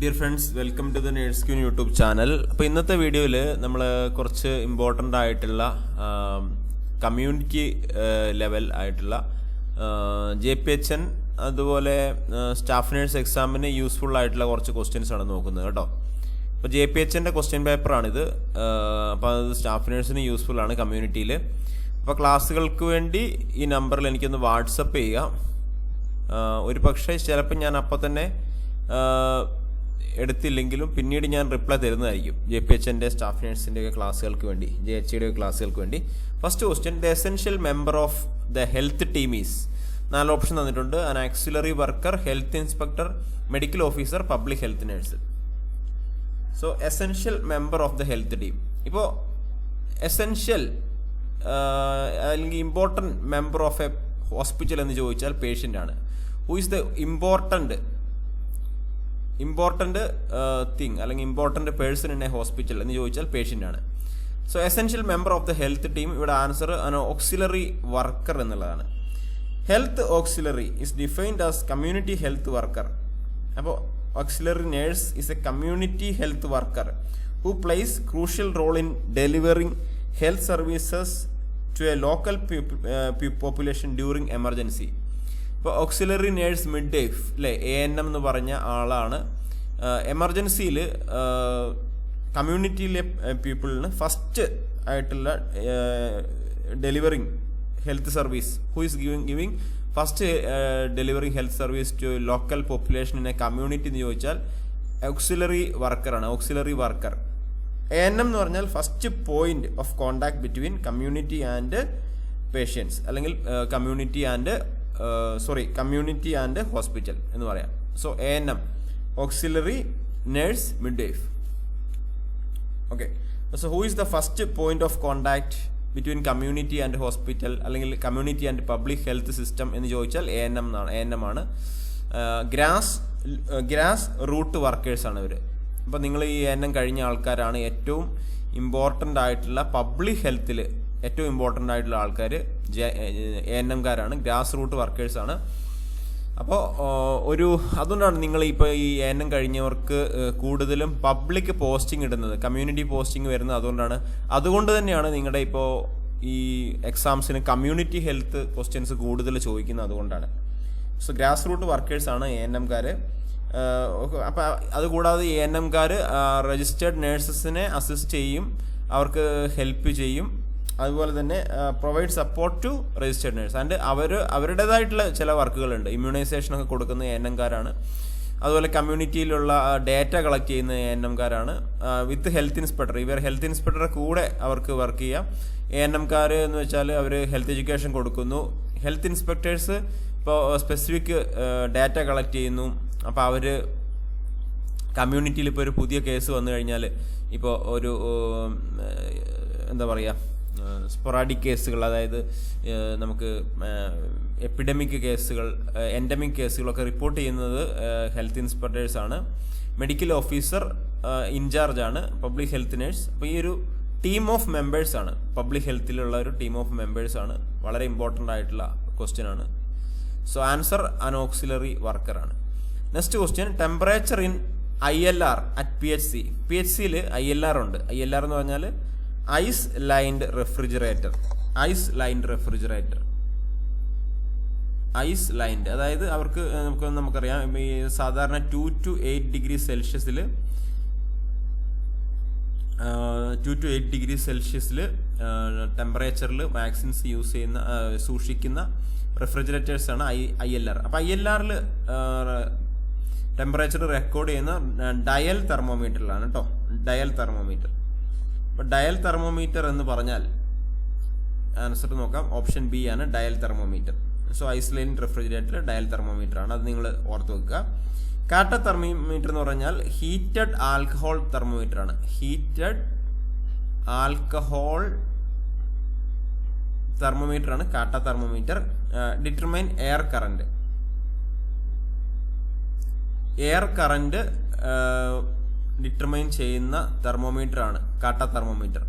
Dear friends welcome to the nurse queen YouTube channel അപ്പോൾ ഇന്നത്തെ വീഡിയോയിൽ നമ്മൾ കുറച്ച് ഇമ്പോർട്ടന്റ് ആയിട്ടുള്ള കമ്മ്യൂണിറ്റി ലെവൽ ആയിട്ടുള്ള ജെ പി എച്ച് എൻ അതുപോലെ സ്റ്റാഫ് നേഴ്സ് എക്സാമിന് യൂസ്ഫുൾ ആയിട്ടുള്ള കുറച്ച് ക്വസ്റ്റ്യൻസ് ആണ് നോക്കുന്നത് കേട്ടോ. അപ്പോൾ ജെ പി എച്ച് എന്റെ ക്വസ്റ്റ്യൻ പേപ്പറാണിത് അപ്പോൾ അത് സ്റ്റാഫ് നേഴ്സിന് യൂസ്ഫുൾ ആണ് കമ്മ്യൂണിറ്റിയിൽ അപ്പോൾ ക്ലാസ്സുകൾക്ക് വേണ്ടി ഈ നമ്പറിൽ എനിക്കൊന്ന് വാട്സപ്പ് ചെയ്യുക ഒരു പക്ഷേ ചിലപ്പോൾ ഞാൻ അപ്പോൾ തന്നെ എടുത്തില്ലെങ്കിലും പിന്നീട് ഞാൻ റിപ്ലൈ തരുന്നതായിരിക്കും. ജെ പി എച്ച് എന്റെ സ്റ്റാഫ് നേഴ്സിന്റെ ഒക്കെ ക്ലാസ്സുകൾക്ക് വേണ്ടി ജെ എച്ച് ഇയുടെ ക്ലാസ്സുകൾക്ക് വേണ്ടി. First question the essential member of the health team is നാല് ഓപ്ഷൻ തന്നിട്ടുണ്ട്. An auxiliary worker health inspector medical officer public health nurse so essential member of the health team ഇപ്പോൾ എസെൻഷ്യൽ അല്ലെങ്കിൽ important member of a hospital എന്ന് ചോദിച്ചാൽ patient ആണ്. Who is the important important thing അല്ലെങ്കിൽ important person in a hospital എന്ന് ചോദിച്ചാൽ patient ആണ്. So essential member of the health team ഇവിടെ ആൻസർ ഓക്സിലറി വർക്കർ എന്നുള്ളതാണ്. Health auxiliary is defined as community health worker അപ്പോൾ auxiliary nurse is a community health worker who plays crucial role in delivering health services to a local population during emergency ഇപ്പോൾ auxiliary nurse midwife അല്ലേ A N M എന്ന് പറഞ്ഞ ആളാണ്. എമർജൻസിയിൽ കമ്മ്യൂണിറ്റിയിലെ പീപ്പിളിന് first ആയിട്ടുള്ള delivering health service who is giving giving first delivering health service to local population in a community എന്ന് ചോദിച്ചാൽ auxiliary വർക്കറാണ് auxiliary worker A N M എന്ന് പറഞ്ഞാൽ first point of contact between community and patients അല്ലെങ്കിൽ community and sorry community and hospital എന്ന് പറയാം. So A N M auxiliary nurse midwife okay so who is the first point of contact between community and hospital അല്ലെങ്കിൽ community and public health system എന്ന് ചോദിച്ചാൽ A N M എന്നാണ് A N M ആണ്. Grass grass root വർക്കേഴ്സാണ് ഇവർ അപ്പോൾ നിങ്ങൾ ഈ എൻ എം കഴിഞ്ഞ ആൾക്കാരാണ് ഏറ്റവും ഇമ്പോർട്ടന്റ് ആയിട്ടുള്ള പബ്ലിക് ഹെൽത്തിൽ ഏറ്റവും ഇമ്പോർട്ടന്റ് ആയിട്ടുള്ള ആൾക്കാർ എ എൻ എംകാരാണ് ഗ്രാസ് റൂട്ട് വർക്കേഴ്സാണ് അപ്പോൾ ഒരു അതുകൊണ്ടാണ് നിങ്ങൾ ഇപ്പോൾ ഈ എൻ എം കഴിഞ്ഞവർക്ക് കൂടുതലും പബ്ലിക് പോസ്റ്റിംഗ് ഇടുന്നത് കമ്മ്യൂണിറ്റി പോസ്റ്റിംഗ് വരുന്നത് അതുകൊണ്ടാണ്. അതുകൊണ്ട് തന്നെയാണ് നിങ്ങളുടെ ഇപ്പോൾ ഈ എക്സാംസിന് കമ്മ്യൂണിറ്റി ഹെൽത്ത് ക്വസ്റ്റ്യൻസ് കൂടുതൽ ചോദിക്കുന്നത് അതുകൊണ്ടാണ്. സോ ഗ്രാസ് റൂട്ട് വർക്കേഴ്സാണ് എ എൻ എംകാർ അപ്പം അതുകൂടാതെ എ എൻ എംകാർ രജിസ്റ്റേർഡ് നേഴ്സസിനെ അസിസ്റ്റ് ചെയ്യും അവർക്ക് ഹെൽപ്പ് ചെയ്യും. അതുപോലെ തന്നെ provide support to registered nurse and അവർ അവരുടേതായിട്ടുള്ള ചില വർക്കുകളുണ്ട്. ഇമ്മ്യൂണൈസേഷൻ ഒക്കെ കൊടുക്കുന്ന എൻ എംകാരാണ് അതുപോലെ കമ്മ്യൂണിറ്റിയിലുള്ള ഡേറ്റ കളക്ട് ചെയ്യുന്ന എൻ എംകാരാണ് വിത്ത് ഹെൽത്ത് ഇൻസ്പെക്ടർ ഇവർ ഹെൽത്ത് ഇൻസ്പെക്ടറെ കൂടെ അവർക്ക് വർക്ക് ചെയ്യാം. എ എൻ എംകാർ എന്ന് വെച്ചാൽ അവർ ഹെൽത്ത് എഡ്യൂക്കേഷൻ കൊടുക്കുന്നു. ഹെൽത്ത് ഇൻസ്പെക്ടേഴ്സ് ഇപ്പോൾ സ്പെസിഫിക് ഡാറ്റ കളക്ട് ചെയ്യുന്നു. അപ്പോൾ അവർ കമ്മ്യൂണിറ്റിയിൽ ഇപ്പോൾ ഒരു പുതിയ കേസ് വന്നു കഴിഞ്ഞാൽ ഇപ്പോൾ ഒരു എന്താ പറയുക സ്പൊറാഡിക് കേസുകൾ അതായത് നമുക്ക് എപ്പിഡമിക് കേസുകൾ എൻഡമിക് കേസുകളൊക്കെ റിപ്പോർട്ട് ചെയ്യുന്നത് ഹെൽത്ത് ഇൻസ്പെക്ടേഴ്സ് ആണ്. മെഡിക്കൽ ഓഫീസർ ഇൻചാർജ് ആണ് പബ്ലിക് ഹെൽത്ത് നേഴ്സ് അപ്പോൾ ഈ ഒരു ടീം ഓഫ് മെമ്പേഴ്സ് ആണ്. പബ്ലിക് ഹെൽത്തിലുള്ള ഒരു ടീം ഓഫ് മെമ്പേഴ്സ് ആണ്. വളരെ ഇമ്പോർട്ടന്റ് ആയിട്ടുള്ള ക്വസ്റ്റ്യൻ ആണ്. So answer an auxiliary വർക്കറാണ് next question temperature in I L R at P H C P H സിയിൽ ഐ എൽ ആർ ഉണ്ട്. ഐ എൽ ആർ എന്ന് പറഞ്ഞാൽ ice lined refrigerator. Ice lined refrigerator. Ice lined അതായത് അവർക്ക് നമുക്ക് നമുക്കറിയാം ഈ സാധാരണ ടു ടു എയ്റ്റ് ഡിഗ്രി സെൽഷ്യസിൽ ടു ടു എയ്റ്റ് ഡിഗ്രി സെൽഷ്യസിൽ ടെമ്പറേച്ചറിൽ വാക്സിൻസ് യൂസ് ചെയ്യുന്ന സൂക്ഷിക്കുന്ന റെഫ്രിജറേറ്റേഴ്സാണ് ഐ ഐ എൽ ആർ. അപ്പോൾ ഐ എൽ ആറിൽ ടെമ്പറേച്ചർ റെക്കോർഡ് ചെയ്യുന്ന ഡയൽ തെർമോമീറ്ററിലാണ് കേട്ടോ ഡയൽ തെർമോമീറ്റർ. ഡയൽ തെർമോമീറ്റർ എന്ന് പറഞ്ഞാൽ ആൻസർ നോക്കാം. ഓപ്ഷൻ ബി ആണ് dial thermometer. So ice line refrigerator dial thermometer ആണ്. അത് നിങ്ങൾ ഓർത്ത് വെക്കുക. കാട്ട തെർമോമീറ്റർ എന്ന് പറഞ്ഞാൽ ഹീറ്റഡ് ആൽക്കഹോൾ തെർമോമീറ്റർ ആണ്. ഹീറ്റഡ് ആൽക്കഹോൾ തെർമോമീറ്റർ ആണ് kata thermometer. Determine air current air current determine ചെയ്യുന്ന തെർമോമീറ്റർ ആണ്. കാട്ട തെർമോമീറ്റർ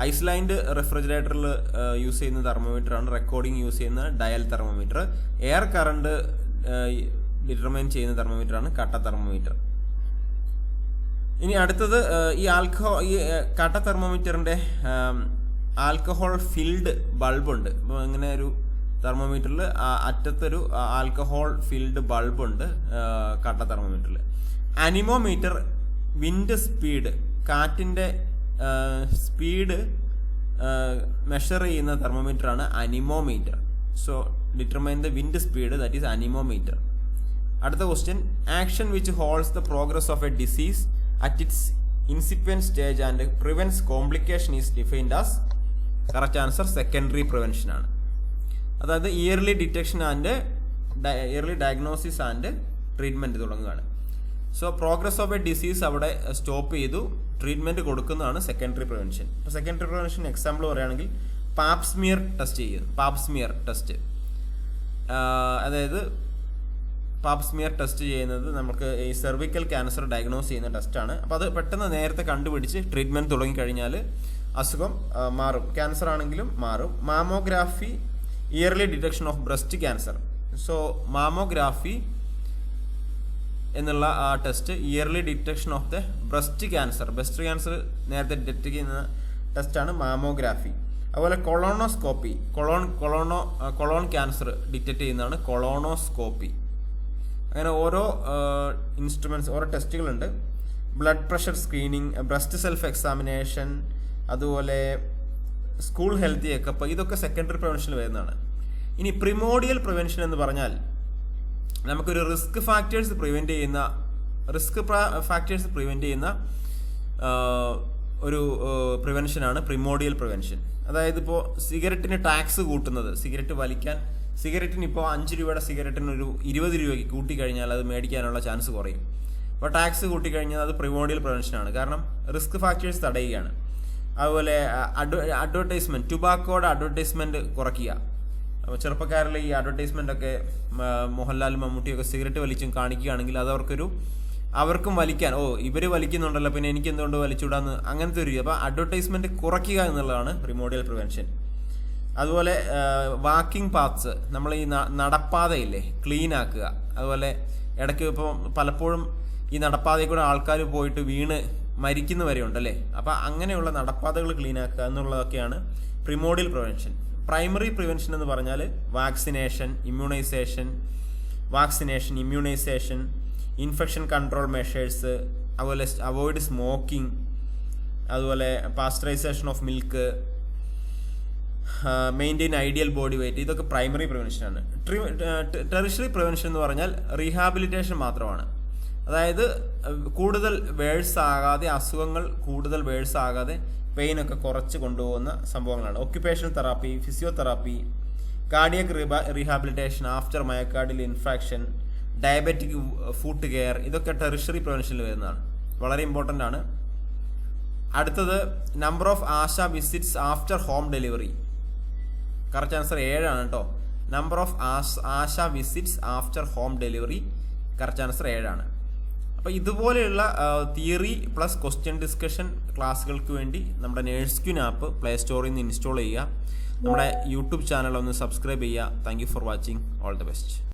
ഐസ്ലാൻഡ് റെഫ്രിജറേറ്ററിൽ യൂസ് ചെയ്യുന്ന തെർമോമീറ്റർ ആണ് റെക്കോർഡിംഗ് യൂസ് ചെയ്യുന്ന dial thermometer air current determine ചെയ്യുന്ന തെർമോമീറ്റർ ആണ് കട്ട തെർമോമീറ്റർ ഇനി അടുത്തത് ഈ ആൽക്കഹോ ഈ കട്ട തെർമോമീറ്ററിന്റെ ആൽക്കഹോൾ ഫിൽഡ് ബൾബുണ്ട്. അപ്പോൾ ഇങ്ങനെ ഒരു തെർമോമീറ്ററിൽ അറ്റത്തൊരു ആൽക്കഹോൾ ഫിൽഡ് ബൾബുണ്ട് കട്ട തെർമോമീറ്ററിൽ അനിമോമീറ്റർ വിൻഡ് സ്പീഡ് കാറ്റിന്റെ സ്പീഡ് മെഷർ ചെയ്യുന്ന തെർമോമീറ്റർ ആണ് anemometer so determine the wind speed that is anemometer അടുത്ത question action which holds the progress of a disease at its incipient stage and prevents complication is defined as correct answer secondary prevention ആണ്. അതായത് early detection and early diagnosis and treatment തുടങ്ങുകയാണ്. So progress of a disease അവിടെ stop ചെയ്തു. Treatment കൊടുക്കുന്നതാണ് secondary prevention ഇപ്പോൾ secondary prevention example പറയുകയാണെങ്കിൽ pap smear test ചെയ്യുന്നു pap smear test അതായത് പാപ്സ്മിയർ ടെസ്റ്റ് ചെയ്യുന്നത് നമുക്ക് ഈ സെർവിക്കൽ ക്യാൻസർ ഡയഗ്നോസ് ചെയ്യുന്ന ടെസ്റ്റാണ് അപ്പോൾ അത് പെട്ടെന്ന് നേരത്തെ കണ്ടുപിടിച്ച് ട്രീറ്റ്മെന്റ് തുടങ്ങിക്കഴിഞ്ഞാൽ അസുഖം മാറും. ക്യാൻസർ ആണെങ്കിലും മാറും. Mammography early detection of breast cancer so mammography എന്നുള്ള ആ test early detection of the breast cancer breast cancer നേരത്തെ ഡിറ്റക്ട് ചെയ്യുന്ന ടെസ്റ്റാണ് മാമോഗ്രാഫി അതുപോലെ colonoscopy colon colono colon cancer detect ചെയ്യുന്നതാണ് കൊളോണോസ്കോപ്പി അങ്ങനെ ഓരോ ഇൻസ്ട്രുമെന്റ്സ് ഓരോ ടെസ്റ്റുകളുണ്ട് blood pressure screening breast self examination അതുപോലെ സ്കൂൾ ഹെൽത്തി ചെക്കപ്പ് ഇതൊക്കെ സെക്കൻഡറി പ്രിവെൻഷനിൽ വരുന്നതാണ്. ഇനി പ്രിമോഡിയൽ പ്രിവെൻഷൻ എന്ന് പറഞ്ഞാൽ നമുക്കൊരു റിസ്ക് ഫാക്ടേഴ്സ് പ്രിവെന്റ് ചെയ്യുന്ന റിസ്ക് ഫാക്ടേഴ്സ് പ്രിവെന്റ് ചെയ്യുന്ന ഒരു പ്രിവെൻഷനാണ് പ്രിമോഡിയൽ പ്രിവെൻഷൻ അതായത് ഇപ്പോൾ സിഗരറ്റിന് ടാക്സ് കൂട്ടുന്നത് സിഗരറ്റ് വലിക്കാൻ സിഗരറ്റിന് ഇപ്പോൾ അഞ്ച് രൂപയുടെ സിഗരറ്റിന് ഒരു ഇരുപത് രൂപയ്ക്ക് കൂട്ടിക്കഴിഞ്ഞാൽ അത് മേടിക്കാനുള്ള ചാൻസ് കുറയും. അപ്പോൾ ടാക്സ് കൂട്ടിക്കഴിഞ്ഞാൽ അത് പ്രിമോഡിയൽ പ്രിവെൻഷനാണ് കാരണം റിസ്ക് ഫാക്ടേഴ്സ് തടയുകയാണ്. അതുപോലെ അഡ്വർടൈസ്മെന്റ് ടുബാക്കോയുടെ അഡ്വർടൈസ്മെന്റ് കുറയ്ക്കുക. അപ്പോൾ ചെറുപ്പക്കാരിൽ ഈ അഡ്വർടൈസ്മെന്റ് ഒക്കെ മോഹൻലാൽ മമ്മൂട്ടിയൊക്കെ സിഗരറ്റ് വലിച്ചും കാണിക്കുകയാണെങ്കിൽ അത് അവർക്കൊരു അവർക്കും വലിക്കാൻ ഓ ഇവർ വലിക്കുന്നുണ്ടല്ലോ പിന്നെ എനിക്ക് എന്തുകൊണ്ട് വലിച്ചുവിടാന്ന് അങ്ങനത്തെ ഒരു അപ്പോൾ അഡ്വർടൈസ്മെന്റ് കുറയ്ക്കുക എന്നുള്ളതാണ് റിമോഡിയൽ പ്രിവെൻഷൻ അതുപോലെ വാക്കിംഗ് പാത്ത്സ് നമ്മൾ ഈ നടപ്പാതയില്ലേ ക്ലീൻ ആക്കുക. അതുപോലെ ഇടയ്ക്ക് ഇപ്പോൾ പലപ്പോഴും ഈ നടപ്പാതയിൽ കൂടെ ആൾക്കാർ പോയിട്ട് വീണ് മരിക്കുന്നവരെ ഉണ്ടല്ലേ? അപ്പോൾ അങ്ങനെയുള്ള നടപ്പാതകൾ ക്ലീൻ ആക്കുക എന്നുള്ളതൊക്കെയാണ് പ്രിമോഡിയൽ പ്രിവെൻഷൻ പ്രൈമറി പ്രിവെൻഷൻ എന്ന് പറഞ്ഞാൽ vaccination immunisation vaccination immunisation infection control measures അതുപോലെ അവോയ്ഡ് സ്മോക്കിംഗ് അതുപോലെ pasteurisation of milk maintain ideal body weight ഇതൊക്കെ പ്രൈമറി പ്രിവെൻഷൻ ആണ്. ടെറിഷറി പ്രിവെൻഷൻ എന്ന് പറഞ്ഞാൽ റീഹാബിലിറ്റേഷൻ മാത്രമാണ്. അതായത് കൂടുതൽ വേഴ്സ് ആകാതെ അസുഖങ്ങൾ കൂടുതൽ വേഴ്സ് ആകാതെ പെയിൻ ഒക്കെ കുറച്ച് കൊണ്ടുപോകുന്ന സംഭവങ്ങളാണ്. Occupational therapy physiotherapy cardiac rehabilitation after myocardial infarction diabetic foot care ഇതൊക്കെ ടെറിഷറി പ്രിവെൻഷനിൽ വരുന്നതാണ്. വളരെ ഇമ്പോർട്ടന്റ് ആണ്. അടുത്തത് number of ASHA visits after home delivery correct answer ഏഴാണ് കേട്ടോ number of ASHA visits after home delivery correct answer ഏഴാണ് അപ്പോൾ ഇതുപോലെയുള്ള തിയറി പ്ലസ് ക്വസ്റ്റ്യൻ ഡിസ്കഷൻ ക്ലാസ്സുകൾക്ക് വേണ്ടി നമ്മുടെ നേഴ്സ് ക്യൂൻ ആപ്പ് പ്ലേ സ്റ്റോറിൽ നിന്ന് ഇൻസ്റ്റാൾ ചെയ്യുക. നമ്മുടെ യൂട്യൂബ് ചാനൽ ഒന്ന് സബ്സ്ക്രൈബ് ചെയ്യുക. Thank for watching all the best